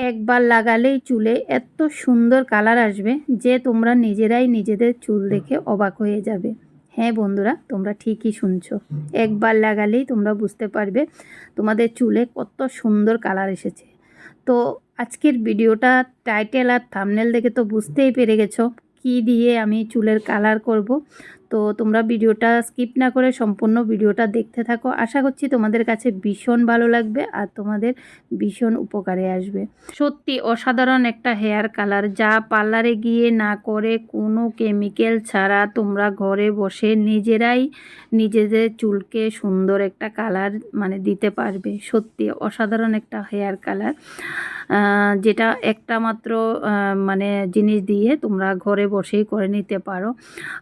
একবার লাগালেই চুলে এত সুন্দর কালার আসবে যে তোমরা নিজেরাই নিজেদের চুল দেখে অবাক হয়ে যাবে। হ্যাঁ বন্ধুরা, তোমরা ঠিকই শুনছো। একবার লাগালেই তোমরা বুঝতে পারবে তোমাদের চুলে কত সুন্দর কালার এসেছে। তো আজকের ভিডিওটা টাইটেল আর থামনেল দেখে তো বুঝতেই পেরে গেছো কি দিয়ে আমি চুলের কালার করব। তো তোমরা ভিডিওটা স্কিপ না করে সম্পূর্ণ ভিডিওটা দেখতে থাকো। আশা করছি তোমাদের কাছে ভীষণ ভালো লাগবে আর তোমাদের ভীষণ উপকারে আসবে। সত্যি অসাধারণ একটা হেয়ার কালার যা পার্লারে গিয়ে না করে কোনো কেমিক্যাল ছাড়া তোমরা ঘরে বসে নিজেরাই নিজেদের চুলকে সুন্দর একটা কালার মানে দিতে পারবে। সত্যি অসাধারণ একটা হেয়ার কালার। যেটা একটা মাত্র মানে জিনিস দিয়ে তোমরা ঘরে বসেই করে নিতে পারো।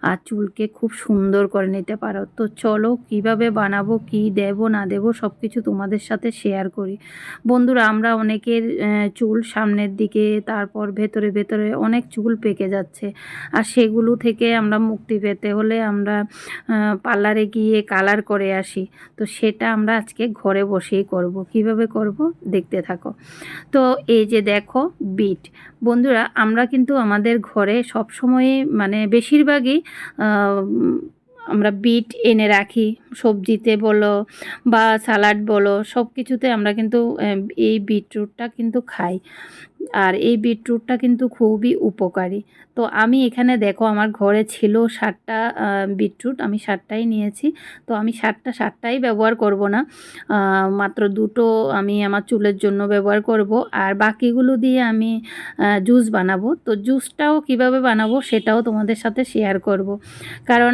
আর চুলকে খুব সুন্দর করে নিতে পারো। তো চলো কীভাবে বানাবো, কি দেব, না দেব সব কিছু তোমাদের সাথে শেয়ার করি। বন্ধুরা, আমরা অনেকের চুল সামনের দিকে, তারপর ভেতরে ভেতরে অনেক চুল পেকে যাচ্ছে। আর সেগুলো থেকে আমরা মুক্তি পেতে হলে আমরা পার্লারে গিয়ে কালার করে আসি। তো সেটা আমরা আজকে ঘরে বসেই করব। কীভাবে করব দেখতে থাকো। তো এই যে দেখো বিট বন্ধুরা, আমরা কিন্তু আমাদের ঘরে সবসময় মানে বেশিরভাগই আমরা বিট এনে রাখি, সবজিতে বলো বা সালাড বলো সব কিছুতে আমরা কিন্তু এই বিটরুটটা কিন্তু খাই। আর এই বিটরুটটা কিন্তু খুবই উপকারী। তো আমি এখানে দেখো, আমার ঘরে ছিল সাতটা বিটরুট আমি সাতটাই নিয়েছি। তো আমি সাতটা, সাতটাই ব্যবহার করব না। মাত্র দুটো আমি আমার চুলের জন্য ব্যবহার করব। আর বাকিগুলো দিয়ে আমি জুস বানাবো। তো জুসটাও কীভাবে বানাবো সেটাও তোমাদের সাথে শেয়ার করব। কারণ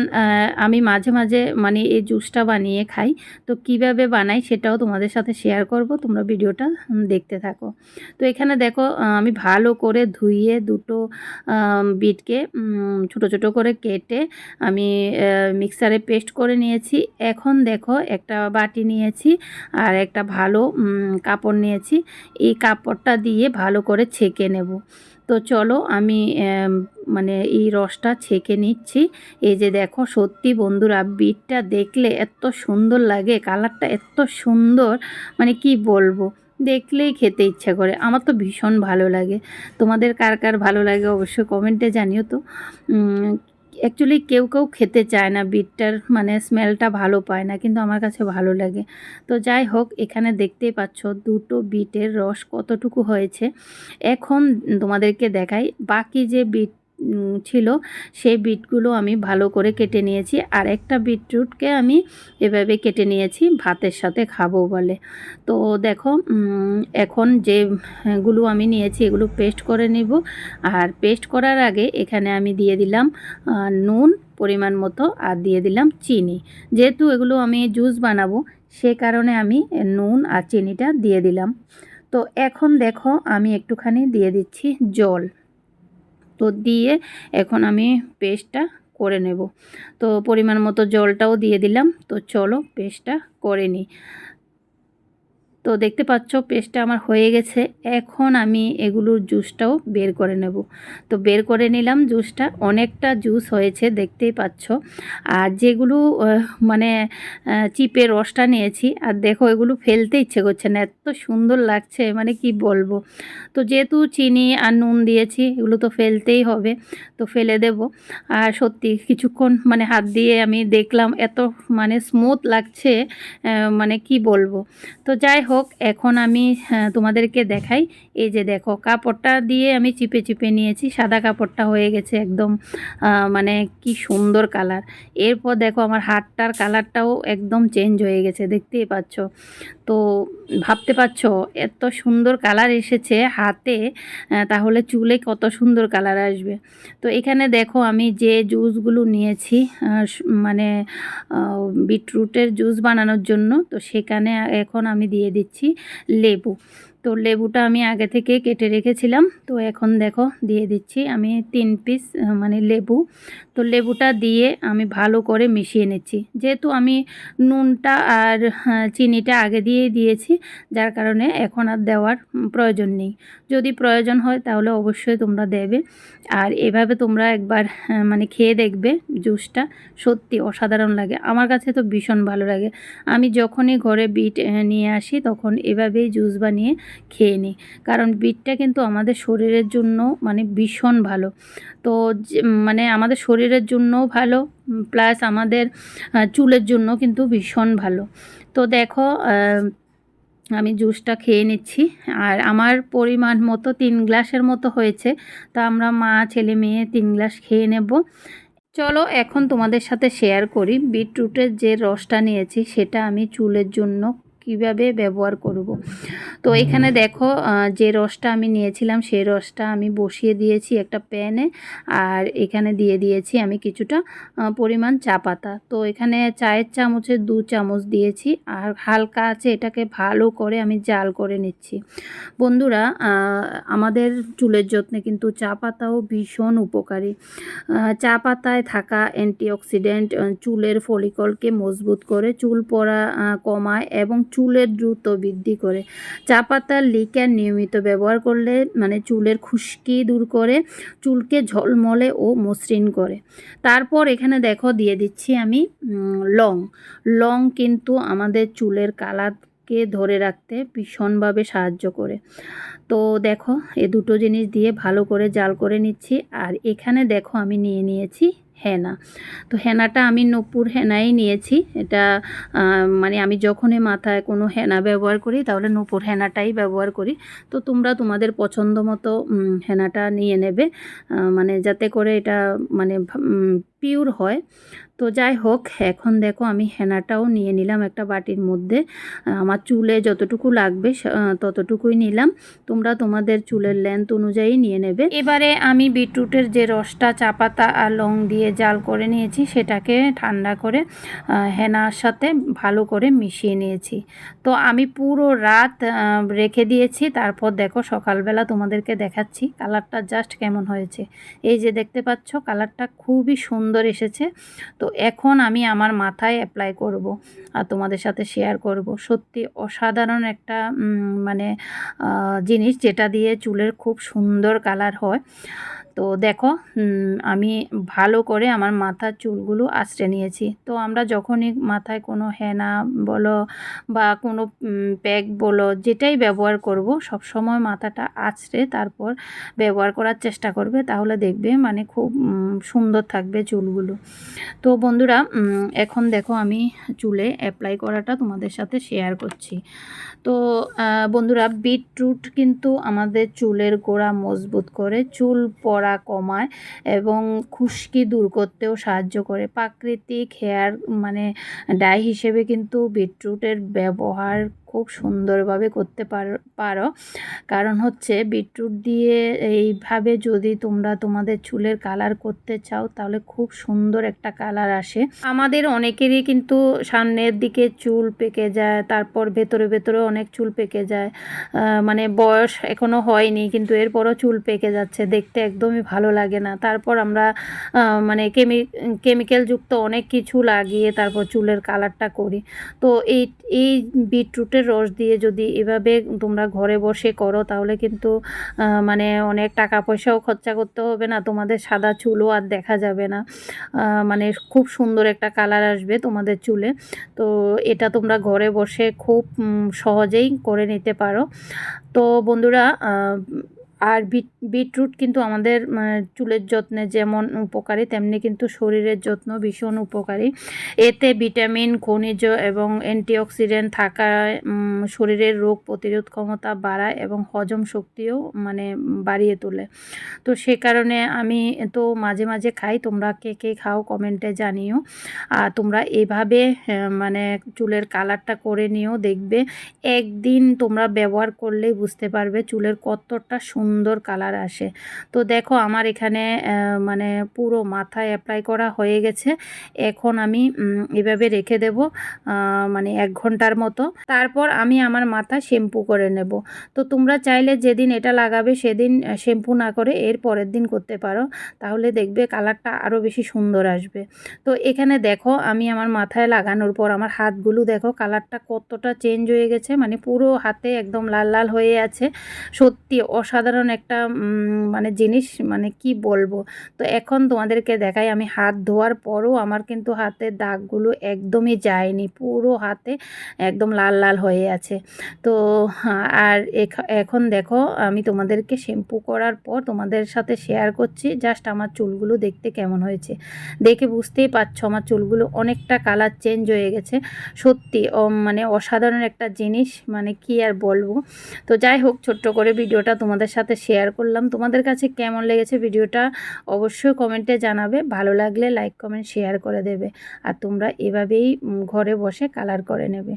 আমি মাঝে মাঝে মানে এই জুসটা বানিয়ে খাই। তো কীভাবে বানাই সেটাও তোমাদের সাথে শেয়ার করব। তোমরা ভিডিওটা দেখতে থাকো। তো এখানে দেখো আমি ভালো করে ধুইয়ে দুটো বিটকে ছোট ছোট করে কেটে আমি মিক্সারে পেস্ট করে নিয়েছি। এখন দেখো একটা বাটি নিয়েছি আর একটা ভালো কাপড় নিয়েছি। এই কাপড়টা দিয়ে ভালো করে ছেঁকে নেব। তো চলো আমি মানে এই রসটা ছেঁকে নিচ্ছি। এই যে দেখো সত্যি বন্ধুরা বিটটা দেখলে এত সুন্দর লাগে, কালারটা এত সুন্দর মানে কি বলব? দেখলেই খেতে ইচ্ছা করে। আমার তো ভীষণ ভালো লাগে। তোমাদের কার কার ভালো লাগে অবশ্যই কমেন্টে জানিও তো। অ্যাকচুয়ালি কেউ কেউ খেতে চায় না, বিটটার মানে স্মেলটা ভালো পায় না, কিন্তু আমার কাছে ভালো লাগে। তো যাই হোক, এখানে দেখতেই পাচ্ছ দুটো বিটের রস কতটুকু হয়েছে। এখন তোমাদেরকে দেখাই, বাকি যে বিট ছিল, সেই বিটগুলো আমি ভালো করে কেটে নিয়েছি। আর একটা বিটরুটকে আমি এভাবে কেটে নিয়েছি, ভাতের সাথে খাব বলে। তো দেখো এখন যেগুলো আমি নিয়েছি, এগুলো পেস্ট করে নিব। আর পেস্ট করার আগে এখানে আমি দিয়ে দিলাম নুন পরিমাণ মতো আর দিয়ে দিলাম চিনি। যেহেতু এগুলো আমি জুস বানাবো, সে কারণে আমি নুন আর চিনিটা দিয়ে দিলাম। তো এখন দেখো, আমি একটুখানি দিয়ে দিচ্ছি জল। তো দিয়ে এখন আমি পেস্টটা করে নেব। তো পরিমাণ মতো জলটাও দিয়ে দিলাম। তো চলো পেস্টটা করে নিই। তো দেখতে পাচ্ছ, পেস্টটা আমার হয়ে গেছে। এখন আমি এগুলোর জুসটাও বের করে নেব। তো বের করে নিলাম জুসটা। অনেকটা জুস হয়েছে, দেখতেই পাচ্ছ। আর যেগুলো মানে চিপে রসটা নিয়েছি, আর দেখো এগুলো ফেলতে ইচ্ছে করছে না। এত সুন্দর লাগছে মানে কি বলব। তো যেহেতু চিনি আর নুন দিয়েছি, এগুলো তো ফেলতেই হবে। তো ফেলে দেব। আর সত্যি কিছুক্ষণ মানে হাত দিয়ে আমি দেখলাম, এত মানে স্মুথ লাগছে মানে কি বলব। তো যাই হোক হোক, এখন আমি তোমাদেরকে দেখাই। এই যে দেখো, কাপড়টা দিয়ে আমি চিপে চিপে নিয়েছি। সাদা কাপড়টা হয়ে গেছে একদম মানে কি সুন্দর কালার। এরপর দেখো, আমার হাতটার কালারটাও একদম চেঞ্জ হয়ে গেছে, দেখতেই পাচ্ছ। তো ভাবতে পারছ, এত সুন্দর কালার এসেছে হাতে তাহলে চুলে কত সুন্দর কালার আসবে। তো এখানে দেখো আমি যে জুসগুলো নিয়েছি মানে বিটরুটের জুস বানানোর জন্য, তো সেখানে এখন আমি দিয়ে দিচ্ছি লেবু। তো লেবুটা আমি আগে থেকে কেটে রেখেছিলাম। তো এখন দেখো, দিয়ে দিচ্ছি আমি তিন পিস মানে লেবু। তো লেবুটা দিয়ে আমি ভালো করে মিশিয়ে নিচ্ছি। যেহেতু আমি নুনটা আর চিনিটা আগে দিয়েই দিয়েছি, যার কারণে এখন আর দেওয়ার প্রয়োজন নেই। যদি প্রয়োজন হয় তাহলে অবশ্যই তোমরা দেবে। আর এভাবে তোমরা একবার মানে খেয়ে দেখবে জুসটা। সত্যি অসাধারণ লাগে। আমার কাছে তো ভীষণ ভালো লাগে। আমি যখনই ঘরে বিট নিয়ে আসি তখন এভাবেই জুস বানিয়ে খেয়ে নিই। কারণ বিটটা কিন্তু আমাদের শরীরের জন্য মানে ভীষণ ভালো। তো মানে আমাদের শরীরের জন্যও ভালো প্লাস আমাদের চুলের জন্য কিন্তু ভীষণ ভালো। তো দেখো আমি জুসটা খেয়ে নিচ্ছি। আর আমার পরিমাণ মতো তিন গ্লাসের মতো হয়েছে। তা আমরা মা, ছেলে, মেয়ে তিন গ্লাস খেয়ে নেব। চলো এখন তোমাদের সাথে শেয়ার করি। বিটরুটের যে রসটা নিয়েছি, সেটা আমি চুলের জন্য কীভাবে ব্যবহার করব। তো এখানে দেখো যে রসটা আমি নিয়েছিলাম সেই রসটা আমি বসিয়ে দিয়েছি একটা প্যানে আর এখানে দিয়ে দিয়েছি আমি কিছুটা পরিমাণ চা পাতা। তো এখানে চায়ের চামচের দু চামচ দিয়েছি আর হালকা আছে এটাকে ভালো করে আমি জাল করে নিচ্ছি। বন্ধুরা আমাদের চুলের যত্নে কিন্তু চা পাতাও ভীষণ উপকারী। চা পাতায় থাকা অ্যান্টিঅক্সিডেন্ট চুলের ফলিকলকে মজবুত করে চুল পড়া কমায় এবং চুলের দ্রুত বৃদ্ধি করে। চা পাতার লিকার নিয়মিত ব্যবহার করলে মানে চুলের খুশকি দূর করে, চুলকে ঝলমলে ও মসৃণ করে। তারপর এখানে দেখো দিয়ে দিচ্ছি আমি লং। লং কিন্তু আমাদের চুলের কালারকে ধরে রাখতে ভীষণভাবে সাহায্য করে। তো দেখো, এ দুটো জিনিস দিয়ে ভালো করে জাল করে নিচ্ছি। আর এখানে দেখো আমি নিয়ে নিয়েছি হেনা। তো হেনাটা আমি নূপুর হেনাই নিয়েছি। এটা মানে আমি যখনই মাথায় কোনো হেনা ব্যবহার করি, তাহলে নূপুর হেনাটাই ব্যবহার করি। তো তোমরা তোমাদের পছন্দ মতো হেনাটা নিয়ে নেবে। মানে যাতে করে এটা মানে পিওর হয়। তো যাই হোক, এখন দেখো আমি হেনাটাও নিয়ে নিলাম একটা বাটির মধ্যে। আমার চুলে যতটুকু লাগবে ততটুকুই নিলাম। তোমরা তোমাদের চুলের লেন্থ অনুযায়ী নিয়ে নেবে। এবারে আমি বিটরুটের যে রসটা চা পাতা আর লং দিয়ে জাল করে নিয়েছি, সেটাকে ঠান্ডা করে হেনার সাথে ভালো করে মিশিয়ে নিয়েছি। তো আমি পুরো রাত রেখে দিয়েছি। তারপর দেখো সকালবেলা তোমাদেরকে দেখাচ্ছি কালারটা জাস্ট কেমন হয়েছে। এই যে দেখতে পাচ্ছ, কালারটা খুবই সুন্দর এসেছে। তো এখন আমি আমার মাথায় অ্যাপ্লাই করব আর তোমাদের সাথে শেয়ার করব। সত্যি অসাধারণ একটা মানে জিনিস যেটা দিয়ে চুলের খুব সুন্দর কালার হয়। তো দেখো আমি ভালো করে আমার মাথার চুলগুলো আঁচড়ে নিয়েছি। তো আমরা যখনই মাথায় কোনো হেনা বলো বা কোনো প্যাক বলো, যেটাই ব্যবহার করব, সব সময় মাথাটা আঁচড়ে তারপর ব্যবহার করার চেষ্টা করবে, তাহলে দেখবে মানে খুব সুন্দর থাকবে চুলগুলো। তো বন্ধুরা এখন দেখো আমি চুলে অ্যাপ্লাই করাটা তোমাদের সাথে শেয়ার করছি। তো বন্ধুরা বিটরুট কিন্তু আমাদের চুলের গোড়া মজবুত করে, চুল পড়া কমায় এবং খুশকি দূর করতেও সাহায্য করে। প্রাকৃতিক হেয়ার মানে ডাই হিসেবে কিন্তু বিটরুটের ব্যবহার খুব সুন্দরভাবে করতে পারো কারণ হচ্ছে বিটরুট দিয়ে এইভাবে যদি তোমরা তোমাদের চুলের কালার করতে চাও, তাহলে খুব সুন্দর একটা কালার আসে। আমাদের অনেকেরই কিন্তু সামনের দিকে চুল পেকে যায়, তারপর ভেতরে ভেতরে অনেক চুল পেকে যায়। মানে বয়স এখনও হয়নি, কিন্তু এরপরও চুল পেকে যাচ্ছে। দেখতে একদমই ভালো লাগে না। তারপর আমরা মানে কেমি কেমিক্যালযুক্ত অনেক কিছু লাগিয়ে তারপর চুলের কালারটা করি। তো এই এই বিটরুটের রস দিয়ে যদি এভাবে তোমরা ঘরে বসে করো, তাহলে কিন্তু মানে অনেক টাকা পয়সাও খরচা করতে হবে না, তোমাদের সাদা চুলও আর দেখা যাবে না। মানে খুব সুন্দর একটা কালার আসবে তোমাদের চুলে। তো এটা তোমরা ঘরে বসে খুব সহজেই করে নিতে পারো। তো বন্ধুরা আর বিট, বিটরুট কিন্তু আমাদের চুলের যত্নে যেমন উপকারী, তেমনি কিন্তু শরীরের যত্ন ভীষণ উপকারী। এতে ভিটামিন, খনিজ এবং অ্যান্টিঅক্সিডেন্ট থাকায় শরীরের রোগ প্রতিরোধ ক্ষমতা বাড়ায় এবং হজম শক্তিও মানে বাড়িয়ে তোলে। তো সে কারণে আমি তো মাঝে মাঝে খাই, তোমরা কে কে খাও কমেন্টে জানিও। আর তোমরা এভাবে মানে চুলের কালারটা করে নিও, দেখবে একদিন তোমরা ব্যবহার করলেই বুঝতে পারবে চুলের কতটা কালার আসে। তো দেখো আমার এখানে মানে পুরো মাথায় অ্যাপ্লাই করা হয়ে গেছে। এখন আমি এভাবে রেখে দেব মানে এক ঘণ্টার মতো। তারপর আমি আমার মাথা শ্যাম্পু করে নেব। তো তোমরা চাইলে যেদিন এটা লাগাবে সেদিন শ্যাম্পু না করে এর পরের দিন করতে পারো। তাহলে দেখবে কালারটা আরও বেশি সুন্দর আসবে। তো এখানে দেখো আমি আমার মাথায় লাগানোর পর আমার হাতগুলো দেখো কালারটা কতটা চেঞ্জ হয়ে গেছে। মানে পুরো হাতে একদম লাল লাল হয়ে আছে। সত্যি অসাধারণ অসাধারণ একটা মানে জিনিস মানে কি বলব? তো এখন তোমাদেরকে দেখাই, আমি হাত ধোয়ার পরও আমার কিন্তু হাতের দাগগুলো একদমই যায়নি, পুরো হাতে একদম লাল লাল হয়ে আছে। তো, আর এখ- এখন দেখো, আমি তোমাদেরকে শ্যাম্পু করার পর তোমাদের সাথে শেয়ার করছি, জাস্ট আমার চুলগুলো দেখতে কেমন হয়েছে। দেখে বুঝতেই পারছ, আমার চুলগুলো অনেকটা কালার চেঞ্জ হয়ে গেছে। সত্যি মানে অসাধারণ একটা জিনিস মানে কি আর বলব? তো যাই হোক, ছোট্ট করে ভিডিওটা তোমাদের সাথে শেয়ার করলাম। তোমাদের কাছে কেমন লেগেছে ভিডিওটা অবশ্যই কমেন্টে জানাবে। ভালো লাগলে লাইক কমেন্ট শেয়ার করে দেবে। আর তোমরা এভাবেই ঘরে বসে কালার করে নেবে।